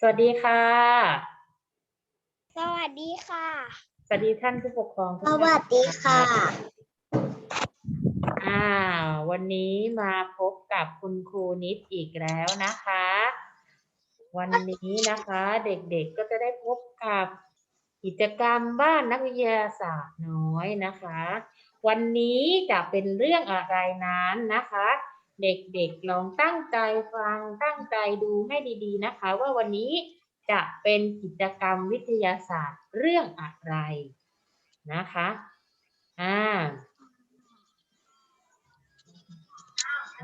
สวัสดีค่ะ สวัสดีค่ะ สวัสดีท่านผู้ปกครองทุกสท่านวัสดีค่ะ อ่า วันนี้มาพบกับคุณครูนิดอีกแล้วนะคะ วันนี้นะคะเด็กๆก็จะได้พบกับกิจกรรมบ้านนักวิทยาศาสตร์น้อยนะคะ วันนี้จะเป็นเรื่องอะไรนั้นนะคะ เด็กๆลองตั้งใจฟังตั้งใจดูให้ดีๆนะคะ ว่าวันนี้จะเป็นกิจกรรมวิทยาศาสตร์เรื่องอะไรนะคะอ่า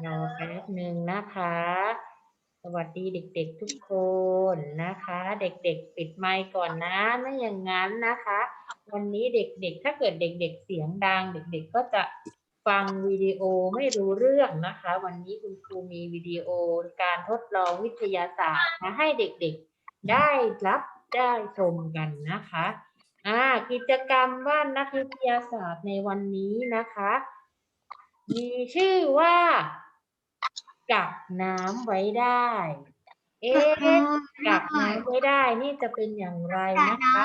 รอแป๊บหนึ่งนะคะ สวัสดีเด็กๆทุกคนนะคะ เด็กๆ ปิดไมค์ก่อนนะไม่อย่างนั้นนะคะ วันนี้เด็กๆ ถ้าเกิดเด็ก ๆ เสียงดัง เด็ก ๆ ก็จะ ฟังวิดีโอไม่รู้เรื่องนะคะ วันนี้คุณครูมีวิดีโอการทดลองวิทยาศาสตร์มาให้เด็กๆได้รับได้ชมกันนะคะอ่ากิจกรรมบ้านนักวิทยาศาสตร์ในวันนี้นะคะ มีชื่อว่ากักน้ำไว้ได้ เอ๊ะกักน้ำไว้ได้นี่จะเป็นอย่างไรนะคะ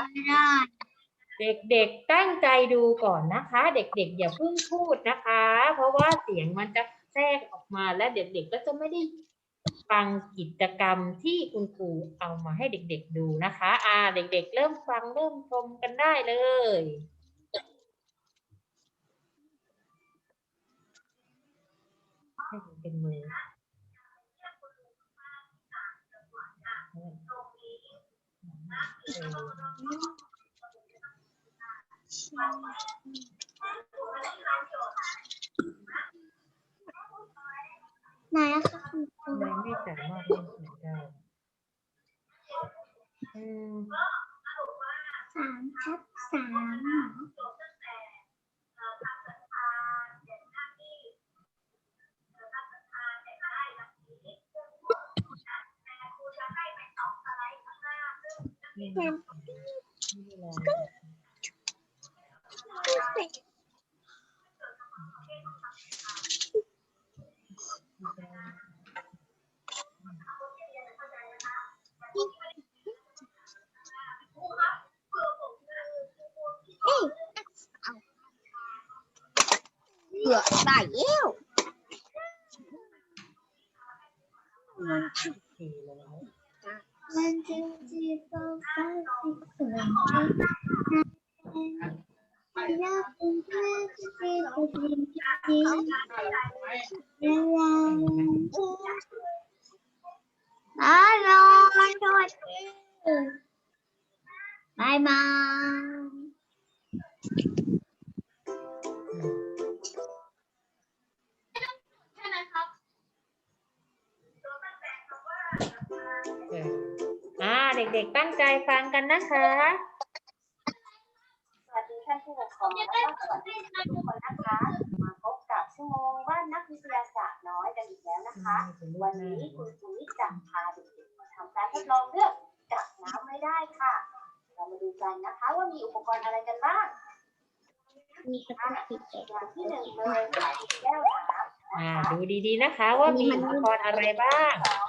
เด็กๆตั้งใจดูก่อนนะคะ เด็กๆอย่าเพิ่งพูดนะคะ เพราะว่าเสียงมันจะแทรกออกมาและเด็กๆก็จะไม่ได้ฟังกิจกรรมที่คุณครูเอามาให้เด็กๆดูนะคะ อ่า เด็กๆ เริ่มฟังเริ่มชมกันได้เลยให้เป็นมือ ไหนอะคะคุณครูทำไมไม่สามารถเล่นเสียงได้อืมสามทับสามเหรอนี่แหละ เบื่อใส่เอว ทีแล้วมันจึงจีบฟ้าสีสวยอยากเป็นเพื่อนที่ดีที่ดีที่ดีเวลาบายบายสวัสดีบายบาย อออ่าเด็กๆตั้งใจฟังกันนะคะ สวัสดีท่านผู้ปกครองและก็สวัสดีทุกคนนะคะ มาพบกับชั่วโมงว่านนักวิทยาศาสตร์น้อยกันอีกแล้วนะคะ วันนี้คุณครูนิดจะพาเด็กๆมาทำการทดลองเรื่องกักน้ำไม่ได้ค่ะ เรามาดูกันนะคะว่ามีอุปกรณ์อะไรกันบ้างมีกระปุกสีเขียวอย่างที่หนึ่งเลยแก้วน้ำนะอ่าคะดูดีๆนะคะว่ามีอุปกรณ์อะไรบ้างสองคือ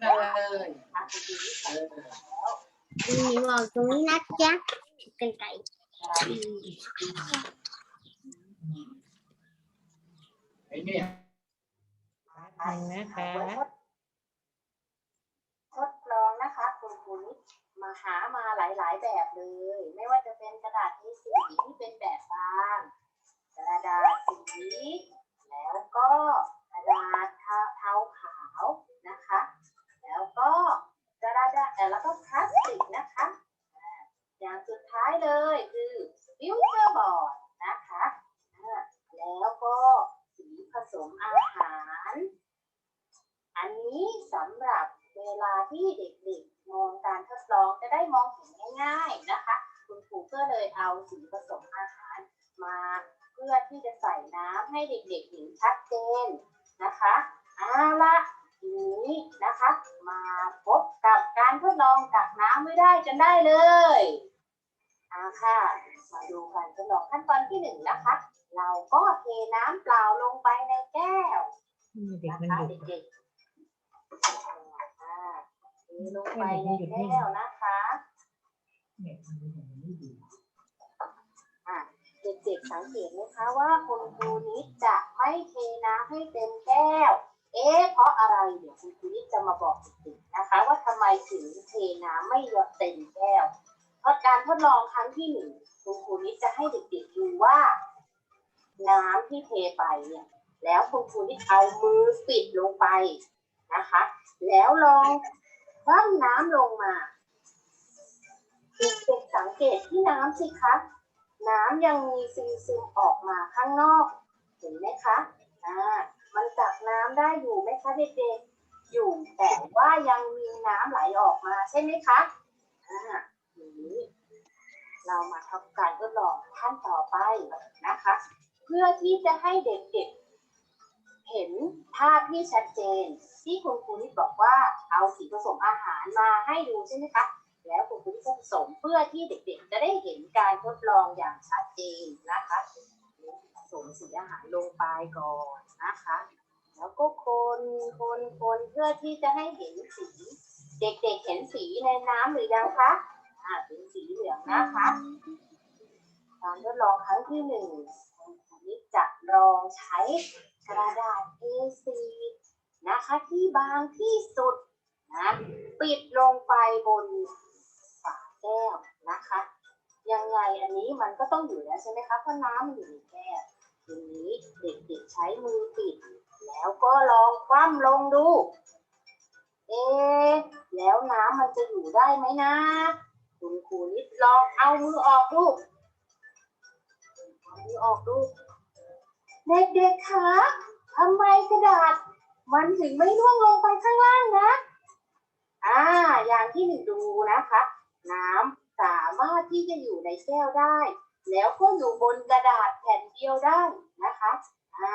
เลยอะคุณครูนิดใส่แล้วมีบอกตรงนี้นะจ๊ะกันไก่ไอ้เนี่ยหนึ่งนะคะทดลองนะคะคุณครูนิดมาหามาหลาย ๆ แบบเลย ไม่ว่าจะเป็นกระดาษ A4 ที่เป็นแบบบางกระดาษสี แล้วก็กระดาษเทาเทาขาวนะคะ แล้วก็กระดาษเอ่อแล้วก็พลาสติกนะคะอ่าอย่างสุดท้ายเลยคือฟิวเจอร์บอร์ดนะคะอ่าแล้วก็สีผสมอาหาร อันนี้สำหรับเวลาที่เด็กๆ มองการทดลองจะได้มองเห็นง่าย ๆนะคะ คุณครูก็เลยเอาสีผสมอาหาร มาเพื่อที่จะใส่น้ำให้เด็กๆเห็นชัดเจนนะคะเอาละทีนี้นะคะ มาพบกับการทดลองกักน้ำไม่ได้กันได้เลยอาค่ะ มาดูการทดลองขั้นตอนที่หนึ่งนะคะ เราก็เทน้ำเปล่าลงไปในแก้วเด็กนะมันคะหยุดเด็กๆอ่าลงไปในแก้วนะคะ อะเด็กๆ สังเกตไหมคะว่าคุณครูนิดจะไม่เทน้ำให้เต็มแก้ว เอ๊ะเพราะอะไรเดี๋ยวคุณครูนิดจะมาบอกเด็กๆนะคะ ว่าทำไมถึงเทน้ำไม่เต็มแก้ว เพราะการทดลองครั้งที่หนึ่งคุณครูนิดจะให้เด็กๆดูว่า น้ำที่เทไปเนี่ยแล้วคุณครูนิดเอามือปิดลงไปนะคะ แล้วลองคว่ำน้ำลงมาเด็กๆสังเกตที่น้ำสิคะ น้ำยังมีซึมซึมออกมาข้างนอก เห็นไหมคะอ่ามันกักน้ำได้อยู่ไหมคะเด็กๆอยู่แต่ว่ายังมีน้ำไหลออกมาใช่ไหมคะอ่านี้เรามาทำการทดลองขั้นต่อไปนะคะ เพื่อที่จะให้เด็กๆ เห็นภาพที่ชัดเจน ที่คุณครูนิดบอกว่าเอาสีผสมอาหารมาให้ดูใช่ไหมคะแล้วคุณครู กสมเพื่อที่เด็กๆ จะได้เห็นการทดลองอย่างชัดเจนนะคะผสมสีอาหารลงไปก่อนนะคะ แล้วก็คนคนคนเพื่อที่จะให้เห็นสี เด็กๆเห็นสีในน้ำหรือยังคะอ่าเป็นสีเหลืองนะคะการทดลองครั้งที่หนึ่งนิดจะลองใช้กระดาษ A4 นะคะที่บางที่สุดนะปิดลงไปบน ก้วนะคะ ยังไงอันนี้มันก็ต้องอยู่แล้วใช่ไหมคะเพราะน้ำมันอยู่ในแก้วทีนี้เด็กๆใช้มือปิด แล้วก็ลองคว่ำลงดู เอ๊แล้วน้ำมันจะอยู่ได้ไหมนะคุณครูนิดลองเอามือออกดูเอามือออกดูเด็กๆคะทำไมกระดาษ มันถึงไม่ร่วงลงไปข้างล่างนะ อ่า อย่างที่หนึ่งดูนะคะ น้ำสามารถที่จะอยู่ในแก้วได้ แล้วก็อยู่บนกระดาษแผ่นเดียวได้นะคะอ่า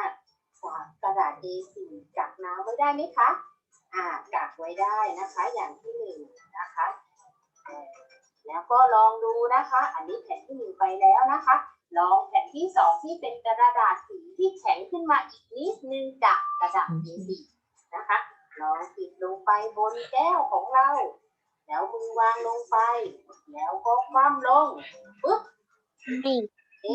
ฝากระดาษ A4 กักน้ำไว้ได้ไหมคะอ่ากักไว้ได้นะคะ อย่างที่หนึ่งนะคะแล้วก็ลองดูนะคะ อันนี้แผ่นที่หนึ่งไปแล้วนะคะ ลองแผ่นที่สองที่เป็นกระดาษสีที่แข็งขึ้นมาอีกนิดนึงจากกระดาษ A4 นะคะลองปิดลงไปบนแก้วของเรา แล้วมือวางลงไปแล้วก็คว่ำลงปึ๊บนี่เอ๊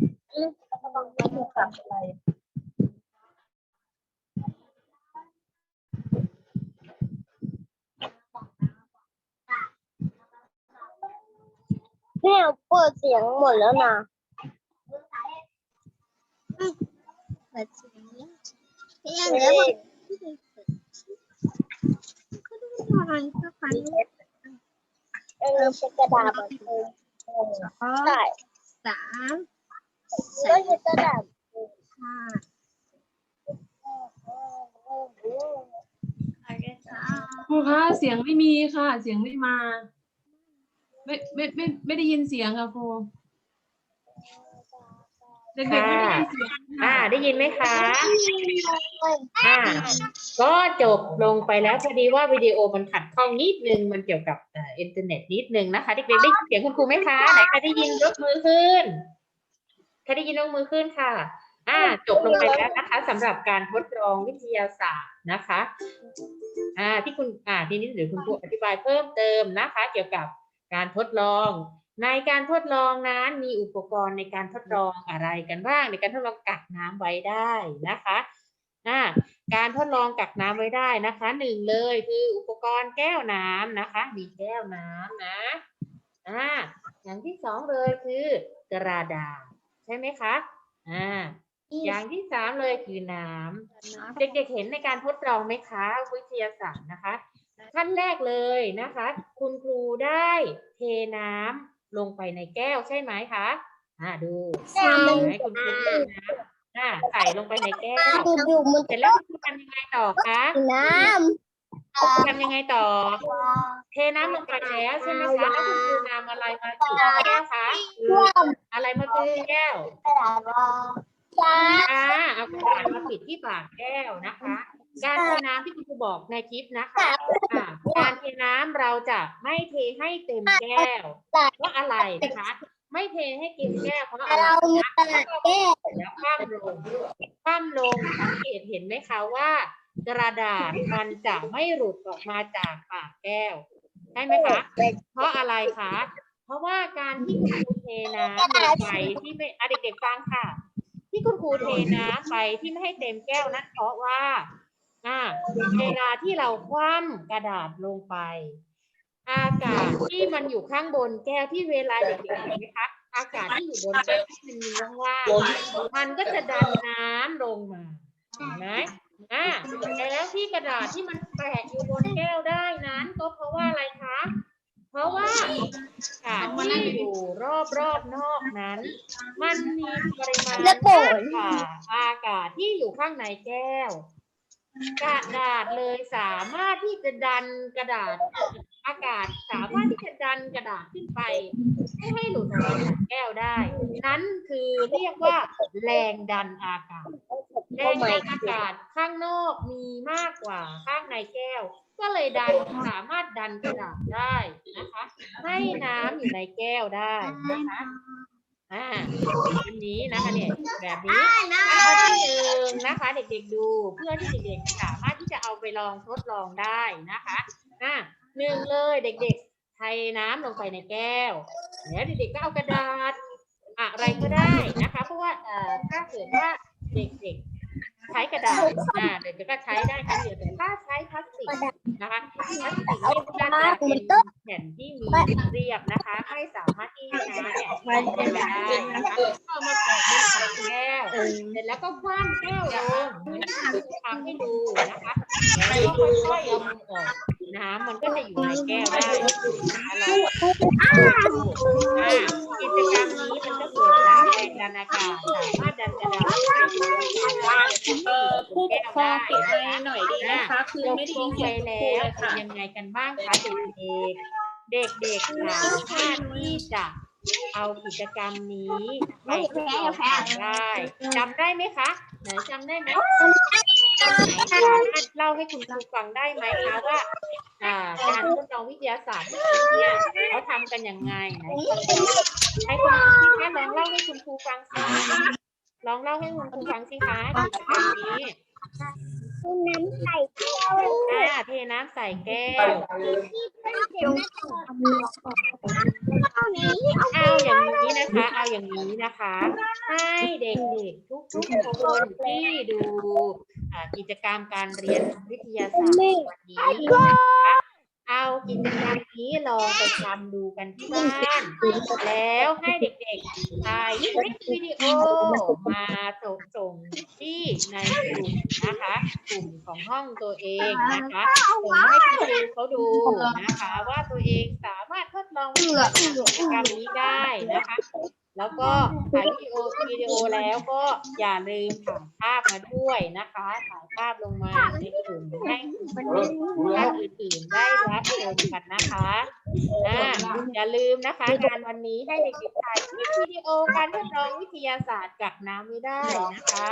ะน้ำนี้อยู่ได้นะในแก้วนี้นะคะลองดูสิแม่เปิดเสียงหมดแล้วนะเปิดเสียงยังเหลืออะไรก็ฟังเออเป็นกระดาษแบบนี้ใช่สาม ก็คือกระดาษห้าครูคะเสียงไม่มีค่ะ เสียงไม่มา ไม่ไม่ไม่ไม่ได้ยินเสียงค่ะครูเด็กๆไม่ได้ยินเสียงอ่าค่ะได้ยินไหมคะ อ่า ก็จบลงไปแล้วพอดีว่าวิดีโอมันขัดข้องนิดนึง มันเกี่ยวกับเอ่ออินเทอร์เน็ตนิดนึงนะคะ เด็กๆได้ยินเสียงคุณครูไหมคะ ไหนใครได้ยินยกมือขึ้น ใครได้ยินยกมือขึ้นค่ะ อ่า จบลงไปแล้วนะคะสำหรับการทดลองวิทยาศาสตร์นะคะ อ่า ที่คุณ อ่า ทีนี้เดี๋ยวคุณครูอธิบายเพิ่มเติมนะคะ เกี่ยวกับการทดลอง ในการทดลองนั้นมีอุปกรณ์ในการทดลองอะไรกันบ้าง ในการทดลองกักน้ำไว้ได้นะคะอ่าการทดลองกักน้ำไว้ได้นะคะหนึ่งเลยคืออุปกรณ์แก้วน้ำนะคะ มีแก้วน้ำนะ อ่า อย่างที่สองเลยคือกระดาษใช่ไหมคะอ่าอย่างที่สามเลยคือน้ำเด็กๆเห็นในการทดลองไหมคะ วิทยาศาสตร์นะคะ ขั้นแรกเลยนะคะ คุณครูได้เทน้ำลงไปในแก้วใช่ไหมคะอ่าดูใช่เห็นไหมคุณครูเทน้ำอ่าใส่ลงไปในแก้วดูดูมันเสร็จแล้วคุณครูทำยังไงต่อคะน้ทำยังไงต่อ เทน้ำลงไปแล้วใช่ไหมคะแล้วคุณครูนำอะไรมาจุแก้วคะำอะไรมาจุแก้วจ้าอ่าเอากระดาษมาปิดที่ปากแก้วนะคะ การเทน้ำที่คุณครูบอกในคลิปนะคะอ่าการเทน้ำเราจะไม่เทให้เต็มแก้วเพราะอะไรนะคะไม่เทให้เต็มแก้วเพราะอะไรเรามีนะตลาดแก้วแล้วคว่ำลงคว่ำลงสังเกตเห็นไหมคะว่า กระดาษมันจะไม่หลุดออกมาจากปากแก้ว ใช่ไหมคะ เพราะอะไรคะ เพราะว่าการที่คุณครูเทน้ำลงไปที่ไม่อะเด็กๆฟังค่ะ ที่คุณครูเทน้ำไปที่ไม่ให้เต็มแก้วนั้นเพราะว่าอ่าเวลาที่เราคว่ำกระดาษลงไป อากาศที่มันอยู่ข้างบนแก้วที่เวลาเด็กๆเห็นไหมคะอากาศที่อยู่บนแก้วที่มันมีว่างๆมันก็จะดันน้ำลงมาเห็นไหม อ่าแล้วที่กระดาษที่มันแปะอยู่บนแก้วได้นั้น ก็เพราะว่าอะไรคะ เพราะว่าอากาศที่อยู่รอบรอบนอกนั้น มันมีปริมาณมากกว่าอากาศที่อยู่ข้างในแก้ว กระดาษเลยสามารถที่จะดันกระดาษ อากาศสามารถที่จะดันกระดาษขึ้นไปไม่ให้หลุดออกจากแก้วได้ นั้นคือเรียกว่าแรงดันอากาศ แรงดันอากาศข้างนอกมีมากกว่าข้างในแก้ว ก็เลยดันสามารถดันกระดาษได้นะคะ ให้น้ำอยู่ในแก้วได้นะคะอ่าอันนี้นะคะเนี่ยแบบนี้ขั้นตอนที่หนึ่งนะคะ เด็กๆดูเพื่อที่เด็กๆสามารถที่จะเอาไปลองทดลองได้นะคะอ่าหนึ่งเลยเด็กๆเทน้ำลงไปในแก้วแล้วเด็กๆก็เอากระดาษอะไรก็ได้นะคะ เพราะว่าเอ่อถ้าเกิดว่าเด็กๆใช้ กระดาษอ่าเด็กๆก็ใช้ได้ครั้งเดียวแต่ถ้าใช้พลาสติกนะคะพลาสติกเนี่ยน่าจะเป็นแผ่นที่มีเรียบนะคะ ไม่สามารถที่จะเนี่ยใช้ได้นะคะก็เอามาแปะบนถังแก้วเสร็จแล้วก็คว้านแก้วลงเหมือนที่ครูทำให้ดูนะคะแล้วก็ค่อยๆเอามือออกน้ำมันก็จะอยู่ในแก้วได้นะคะเราอ่ากิจกรรมนี้มันก็เกิดจา กแรงดันอากาศสามารถดันกระดาษให้อยู่ในแก้วได้ผู้ปกครองปิดไมนะค์หน่อยดีนะคะ คือไม่ได้ยินไปเสียงครูแล้เลวยค่ะเป็นยังไงกันบ้างคะเด็กๆเด็กๆสามารถที่จะเอากิจกรรมนี้ไปทดลองทำได้จำได้ไหมคะไหนจำได้ไหมไหน สามารถเล่าให้คุณครูฟังได้ไหมคะว่า อ่า การทดลองวิทยาศาสตร์เนี่ยเขาทำกันยังไงไหนให้คุณครูแค่ลองเล่าให้คุณครูฟังสิลองเล่าให้คุณครูฟังสิคะกิจกรรมนี้ น้ำใส่แก้วอ่าเทน้ำใส่แก้ว ที่เป็นเดี๋ยวน่าจะเอาอออกเอานี้เอาเอาอย่างนี้นะคะ เอาอย่างนี้นะคะ ให้เด็กๆทุกๆคนที่ดูอ่ากิจกรรมการเรียนวิทยาศาสตร์ในวันนี้นะคะ เอากิจกรรมนี้ลองไปทำดูกันที่บ้านแล้วให้เด็กๆถ่ายคลิปวิดีโอมาส่งส่งที่ในกลุ่มนะคะ กลุ่มของห้องตัวเองนะคะส่งให้คุณครูเขาดูนะคะ ว่าตัวเองสามารถทดลองวิธีการนี้ได้นะคะ แล้วก็ถ่ายวิดีโอวิดีโอแล้วก็อย่าลืมถ่ายภาพมาด้วยนะคะถ่ายภาพลงมาในกลุ่มให้ท่านอื่นๆได้รับชมกันนะคะอ่าอย่าลืมนะคะงานวันนี้ให้เด็กๆถ่ายคลิปวิดีโอการทดลองวิทยาศาสตร์กับน้ำไม่ได้นะคะ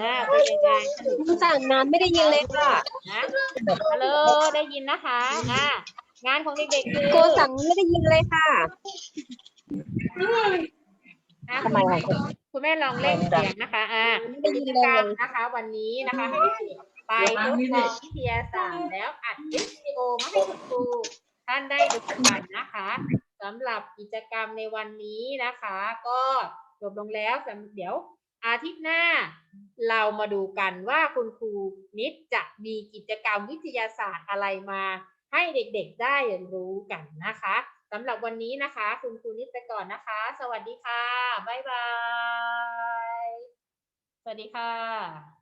อ่าเป็นยังไงสนุกสั่งน้ำไม่ได้ยินเลยค่ะนะฮัลโหลได้ยินนะคะอ่างานของเด็กๆคือโกสั่งไม่ได้ยินเลยค่ะ นะคุณแม่คุณแม่ลองเล่นเสียงนะคะ อ่ากิจกรรมนะคะ วันนี้นะคะให้เด็กๆไปทดลองวิทยาศาสตร์แล้วอัดคลิปวิดีโอมาให้คุณครูท่านได้ดูกันนะคะสำหรับกิจกรรมในวันนี้นะคะ ก็จบลงแล้วสำเดี๋ยวอาทิตย์หน้าเรามาดูกันว่าคุณครูนิดจะมีกิจกรรมวิทยาศาสตร์อะไรมา ให้เด็กๆได้เรียนรู้กันนะคะ สำหรับวันนี้นะคะ คุณครูนิดไปก่อนนะคะ สวัสดีค่ะ บ๊ายบาย สวัสดีค่ะ